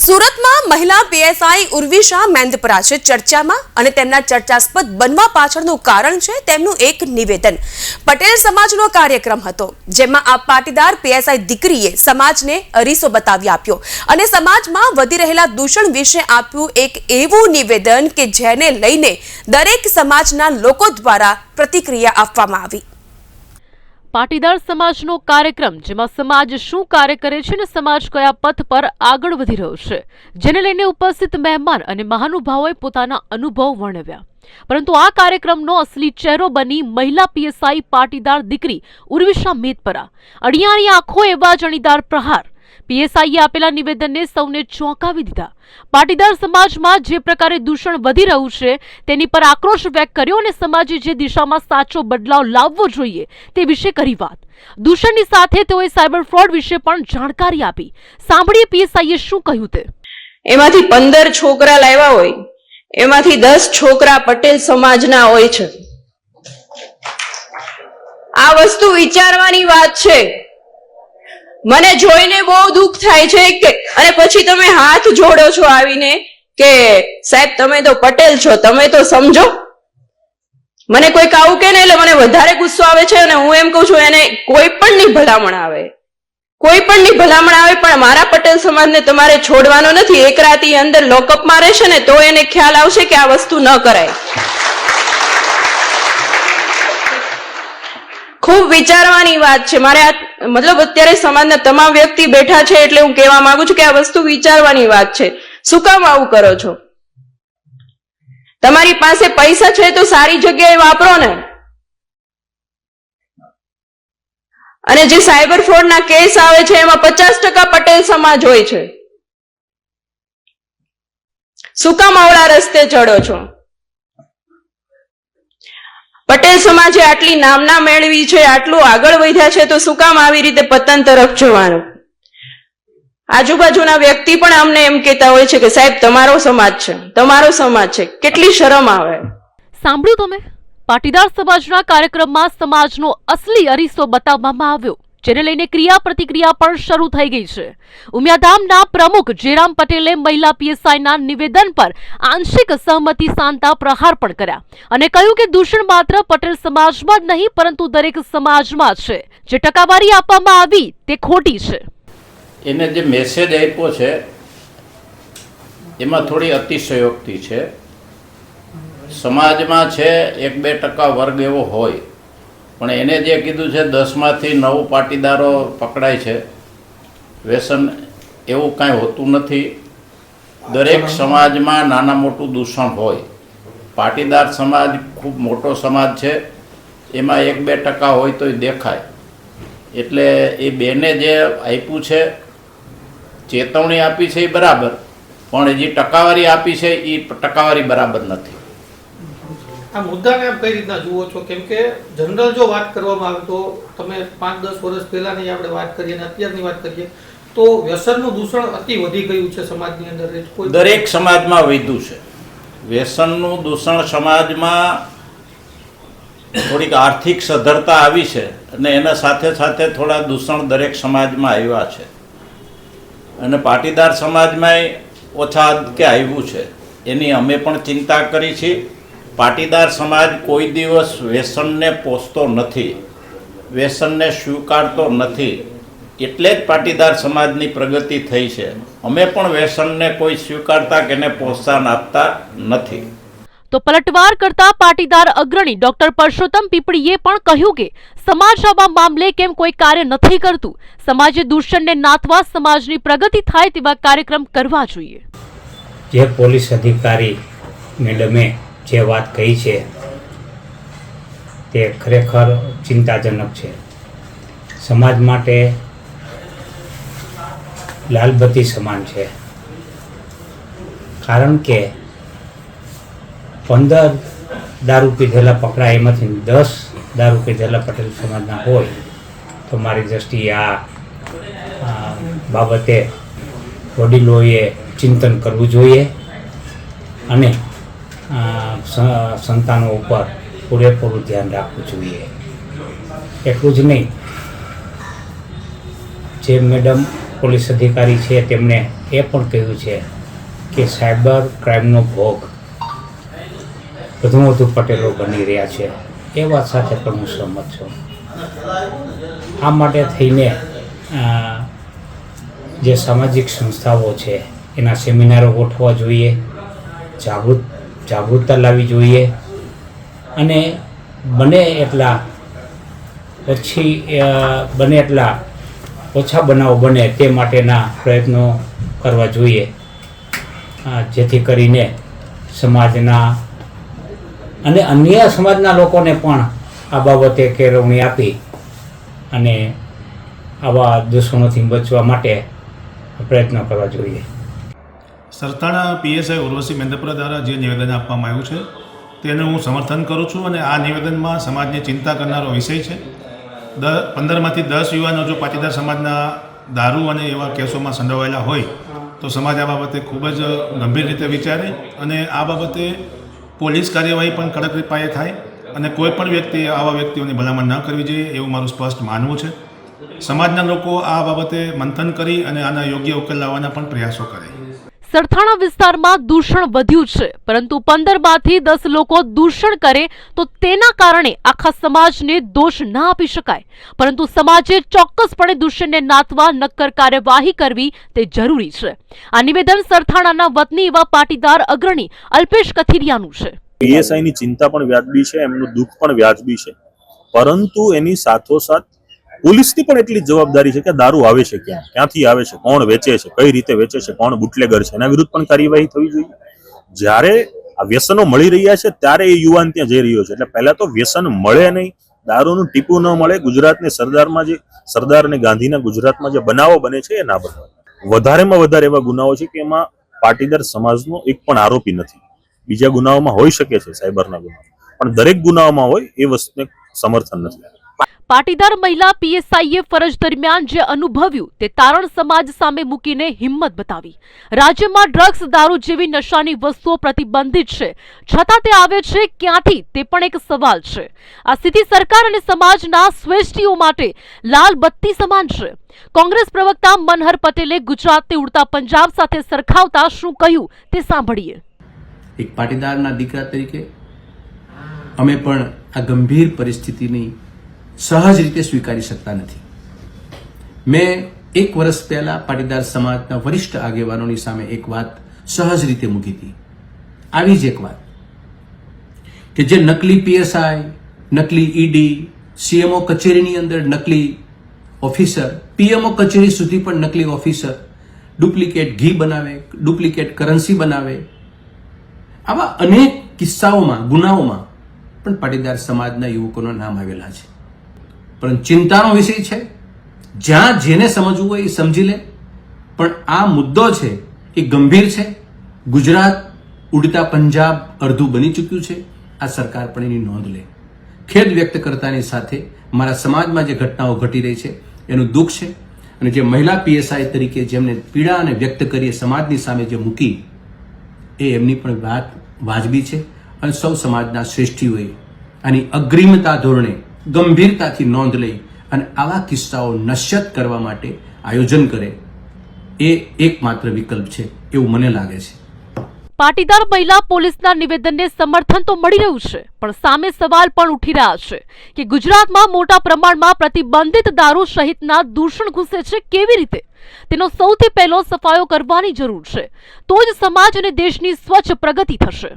સુરતમાં મહિલા પીએસઆઈ ઉર્વિશા મેંદપરા છે ચર્ચામાં અને તેમના ચર્ચાસ્પદ બનવા પાછળનું કારણ છે તેમનું એક નિવેદન. પટેલ સમાજનો કાર્યક્રમ હતો, જેમાં આ પાટીદાર પીએસઆઈ દીકરીએ સમાજને અરીસો બતાવી આપ્યો અને સમાજમાં વધી રહેલા દૂષણ વિશે આપ્યું એક એવું નિવેદન કે જેને લઈને દરેક સમાજના લોકો દ્વારા પ્રતિક્રિયા આપવામાં આવી. પાટીદાર સમાજનો કાર્યક્રમ, જેમાં સમાજ શું કાર્ય કરે છે અને સમાજ કયા પથ પર આગળ વધી રહ્યો છે, જેને લઈને ઉપસ્થિત મહેમાન અને મહાનુભાવોએ પોતાના અનુભવ વર્ણવ્યા. પરંતુ આ કાર્યક્રમનો અસલી ચહેરો બની મહિલા પીએસઆઈ પાટીદાર દીકરી ઉર્વિશા મેદપરા. અડિયાની આંખો એવા જણીદાર પ્રહાર પીએસઆઈએ આપેલા નિવેદનને સૌને ચોંકાવી દીધા. પાટીદાર સમાજમાં જે પ્રકારે દૂષણ વધી રહ્યું છે, તેની પર આક્રોશ વ્યક્ત કર્યો અને સમાજે જે દિશામાં સાચો બદલાવ લાવવો જોઈએ તે વિશે કરી વાત. દૂષણની સાથે તેઓએ સાયબર ફ્રોડ વિશે પણ જાણકારી આપી. સાંભળીએ પીએસઆઈએ શું કહ્યું તે. એમાંથી પંદર છોકરા લાવ્યા હોય, એમાંથી દસ છોકરા પટેલ સમાજના હોય છે. આ વસ્તુ વિચારવાની વાત છે. મને જોઈને બહુ દુઃખ થાય છે કે, અને પછી તમે હાથ જોડો છો આવીને કે, સાહેબ, તમે તો પટેલ છો, તમે તો સમજો. મને કોઈક આવું કે ને એટલે મને વધારે ગુસ્સો આવે છે અને હું એમ કહું છું, એને કોઈ પણ ની ભલામણ આવે. કોઈ પણ ની ભલામણ આવે, પણ મારા પટેલ સમાજને તમારે છોડવાનો નથી. એક રાત અંદર લોકઅપમાં રહેશે ને તો એને ખ્યાલ આવશે કે આ વસ્તુ ન કરાય. ખૂબ વિચારવાની વાત છે. મારે આ મતલબ અત્યારે સમાજના તમામ વ્યક્તિ બેઠા છે એટલે હું કહેવા માંગુ છું કે આ વસ્તુ વિચારવાની વાત છે. શું કામ આવું કરો છો? તમારી પાસે પૈસા છે તો સારી જગ્યાએ વાપરો ને. અને જે સાયબર ફ્રોડના કેસ આવે છે એમાં પચાસ ટકા પટેલ સમાજ હોય છે. શું કામ આવડા રસ્તે ચડો છો? પટેલ સમાજે આટલી નામના મેળવી છે, આટલું આગળ વધ્યા છે, તો શું કામ આવી રીતે પતન તરફ જવાનું? આજુબાજુના વ્યક્તિ પણ અમને એમ કહેતા હોય છે કે સાહેબ, તમારો સમાજ છે, તમારો સમાજ છે, કેટલી શરમ આવે. સાંભળ્યું તમે? પાટીદાર સમાજના કાર્યક્રમમાં સમાજનો અસલી અરીસો બતાવવામાં આવ્યો. જેને લઈને ક્રિયા પ્રતિક્રિયા પણ શરૂ થઈ ગઈ છે. ઉમિયાધામના પ્રમુખ જેરામ પટેલે મહિલા પીએસઆઈના નિવેદન પર આંશિક સહમતિ સાંતા પ્રહાર પણ કર્યા અને કહ્યું કે દૂષણ માત્ર પટેલ સમાજમાં જ નહીં, પરંતુ દરેક સમાજમાં છે. જે ટકાવારી આપવામાં આવી તે ખોટી છે. એને જે મેસેજ આપ્યો છે, એમાં થોડી અતિશયોક્તિ છે. સમાજમાં છે, એક બે ટકા વર્ગ એવો હોય પણ એને જે કીધું છે, દસમાંથી નવ પાટીદારો પકડાય છે, વ્યસન એવું કાંઈ હોતું નથી. દરેક સમાજમાં નાના મોટું દૂષણ હોય. પાટીદાર સમાજ ખૂબ મોટો સમાજ છે. એમાં એક બે ટકા હોય તોય દેખાય. એટલે એ બેને જે આપ્યું છે, ચેતવણી આપી છે એ બરાબર. પણ જે ટકાવારી આપી છે એ ટકાવારી બરાબર નથી. આ મુદ્દાને આપ કઈ રીતના જુઓ છો? કેમ કે જનરલ જો વાત કરવામાં આવે તો તમે પાંચ, દસ વર્ષ પહેલાની આપણે વાત કરીએ અને અત્યારની વાત કરીએ, તો વ્યસનનું દૂષણ અતિ વધી ગયું છે સમાજની અંદર. દરેક સમાજમાં વધ્યું છે. વ્યસનનું દૂષણ સમાજમાં થોડીક આર્થિક સદ્ધરતા આવી છે અને એના સાથે સાથે થોડા દૂષણ દરેક સમાજમાં આવ્યા છે. અને પાટીદાર સમાજમાંય ઓછા કે આવ્યું છે. એની અમે પણ ચિંતા કરી છે પાટીદાર સમાજ કોઈ દિવસ વ્યસનને પોષતો નથી વ્યસનને સ્વીકારતો નથી. એટલે જ પાટીદાર સમાજની પ્રગતિ થઈ છે. અમે પણ વ્યસનને કોઈ સ્વીકારતા કે એને પ્રોત્સાહન આપતા નથી. તો પલટવાર કરતા પાટીદાર અગ્રણી ડોક્ટર પરસોત્તમ પીપળીએ પણ કહ્યું કે સમાજ આવા મામલે કેમ કોઈ કાર્ય નથી કરતું? સમાજે દૂષણને નાથવા સમાજની પ્રગતિ થાય તેવા કાર્યક્રમ કરવા જોઈએ. જે પોલીસ અધિકારી મેડમે જે વાત કહી છે, તે ખરેખર ચિંતાજનક છે. સમાજ માટે લાલબત્તી સમાન છે. કારણ કે પંદર દારૂ પીધેલા પકડાય એમાંથી દસ દારૂ પીધેલા પટેલ સમાજના હોય, તો મારી દ્રષ્ટિએ આ બાબતે વડીલોએ ચિંતન કરવું જોઈએ અને સંતાનો ઉપર પૂરેપૂરું ધ્યાન રાખવું જોઈએ. એટલું જ નહીં. જે મેડમ પોલીસ અધિકારી છે, તેમણે એ પણ કહ્યું છે કે સાયબર ક્રાઇમનો ભોગ વધુ વધુ પટેલો બની રહ્યા છે. એ વાત સાથે પણ હું સહમત છું. આ માટે થઈને જે સામાજિક સંસ્થાઓ છે, એના સેમિનારો ગોઠવવા જોઈએ, જાગૃત જાગૃતતા લાવવી જોઈએ. અને બને એટલા ઓછી બને એટલા ઓછા બનાવો બને તે માટેના પ્રયત્નો કરવા જોઈએ. જેથી કરીને સમાજના અને અન્ય સમાજના લોકોને પણ આ બાબતે કેળવણી આપી અને આવા દૂષણોથી બચવા માટે પ્રયત્ન કરવા જોઈએ. સરથાણા પીએસઆઈ ઉર્વશી મેંદપુરા દ્વારા જે નિવેદન આપવામાં આવ્યું છે, તેનું હું સમર્થન કરું છું અને આ નિવેદનમાં સમાજની ચિંતા કરનારો વિષય છે. દ, પંદરમાંથી દસ યુવાનો જો પાટીદાર સમાજના દારૂ અને એવા કેસોમાં સંડોવાયેલા હોય, તો સમાજ આ બાબતે ખૂબ જ ગંભીર રીતે વિચારે અને આ બાબતે પોલીસ કાર્યવાહી પણ કડક પાયે થાય અને કોઈ પણ વ્યક્તિ આવા વ્યક્તિઓની ભલામણ ન કરવી જોઈએ એવું મારું સ્પષ્ટ માનવું છે. સમાજના લોકો આ બાબતે મંથન કરી અને આના યોગ્ય ઉકેલ લાવવાના પણ પ્રયાસો કરે. સરથાણા વિસ્તારમાં દૂષણ વધ્યું છે. પરંતુ પંદરમાંથી દસ લોકો દૂષણ કરે તો તેના કારણે આખા સમાજને દોષ ના આપી શકાય. પરંતુ સમાજે ચોક્કસપણે દૂષણને નાથવા નક્કર કાર્યવાહી કરવી તે જરૂરી છે. આ નિવેદન સરથાણાના વતની એવા પાટીદાર અગ્રણી અલ્પેશ કથિરિયાનું છે. પીએસઆઈની ચિંતા પણ વ્યાજબી છે, એમનું દુઃખ પણ વ્યાજબી છે. પરંતુ એની સાથોસાથ પોલીસની પણ એટલી જવાબદારી છે કે દારૂ આવે છે ક્યાં? ક્યાંથી આવે છે? કોણ વેચે છે? કઈ રીતે વેચે છે? કોણ બુટલેગર છે? એના વિરુદ્ધ પણ કાર્યવાહી થવી જોઈએ. જ્યારે આ વ્યસનો મળી રહ્યા છે, ત્યારે એ યુવાન ત્યાં જઈ રહ્યો છે. એટલે પહેલા તો વ્યસન મળે નહીં. દારૂનું ટીપું ન મળે. ગુજરાતની સરદારમાં જે સરદાર અને ગાંધીના ગુજરાતમાં જે બનાવો બને છે, એ ના બને. વધારેમાં વધારે એવા ગુનાઓ છે કે એમાં પાટીદાર સમાજનો એક પણ આરોપી નથી. બીજા ગુનાઓમાં હોઈ શકે છે સાયબરના ગુનાઓ. પણ દરેક ગુનાઓમાં હોય એ વસ્તુને સમર્થન નથી. પાટીદાર મહિલા પીએસઆઈએ ફરજ દરમિયાન જે અનુભવ્યું તે તારણ સમાજ સામે મૂકીને હિંમત બતાવી. રાજ્યમાં ડ્રગ્સ, દારૂ જેવી નશાની વસ્તુઓ પ્રતિબંધિત છે. છતાં તે આવે છે ક્યાંથી? તે પણ એક સવાલ છે. આ સ્થિતિ સરકાર અને સમાજના શ્રેષ્ઠીઓ માટે લાલ બત્તી સમાન છે. કોંગ્રેસ પ્રવક્તા મનહર પટેલે ગુજરાતને ઉડતા પંજાબ સાથે સરખાવતા શું કહ્યું તે સાંભળીએ. એક પાટીદારના દીકરા તરીકે અમે પણ આ ગંભીર પરિસ્થિતિની સહજ રીતે સ્વીકારી શકતા નથી. મેં એક વર્ષ પહેલા પાટીદાર સમાજના વરિષ્ઠ આગેવાનોની સામે એક વાત સહજ રીતે મૂકી હતી. આવી જ એક વાત. કે જે નકલી પીએસઆઈ નકલી ઈડી સીએમઓ કચેરીની અંદર નકલી ઓફિસર પીએમઓ કચેરી સુધી પણ નકલી ઓફિસર ડુપ્લિકેટ ઘી બનાવે, ડુપ્લિકેટ કરન્સી બનાવે. આવા અનેક કિસ્સાઓમાં, ગુનાઓમાં પણ પાટીદાર સમાજના યુવકોના નામ આવેલા છે. પણ ચિંતાનો વિષય છે. જ્યાં જેને સમજવું હોય એ સમજી લે. પણ આ મુદ્દો છે એ ગંભીર છે. ગુજરાત, ઉડતા પંજાબ અડધું બની ચૂક્યું છે. આ સરકાર પણ એની નોંધ લે. ખેદ વ્યક્ત કરતાની સાથે મારા સમાજમાં જે ઘટનાઓ ઘટી રહી છે, એનું દુઃખ છે. અને જે મહિલા પીએસઆઈ તરીકે જેમને પીડા અને વ્યક્ત કરીએ સમાજની સામે જે મૂકી, એ એમની પણ વાત વાજબી છે. અને સૌ સમાજના શ્રેષ્ઠીઓએ આની અગ્રિમતા ધોરણે ગંભીરતાથી નોંધ લઈ અને આવા કિસ્સાઓ નશ્યત કરવા માટે આયોજન કરે, એ એકમાત્ર વિકલ્પ છે એવું મને લાગે છે. પાટીદાર મહિલા પોલીસના નિવેદનને સમર્થન તો મળી રહ્યું છે, પણ સામે સવાલ પણ ઉઠી રહ્યા છે કે ગુજરાતમાં મોટા પ્રમાણમાં પ્રતિબંધિત દારૂ સહિતના દૂષણ ઘૂસે છે કેવી રીતે? તેનો સૌથી પહેલો સફાયો કરવાની જરૂર છે. તો જ સમાજ અને દેશની સ્વચ્છ પ્રગતિ થશે.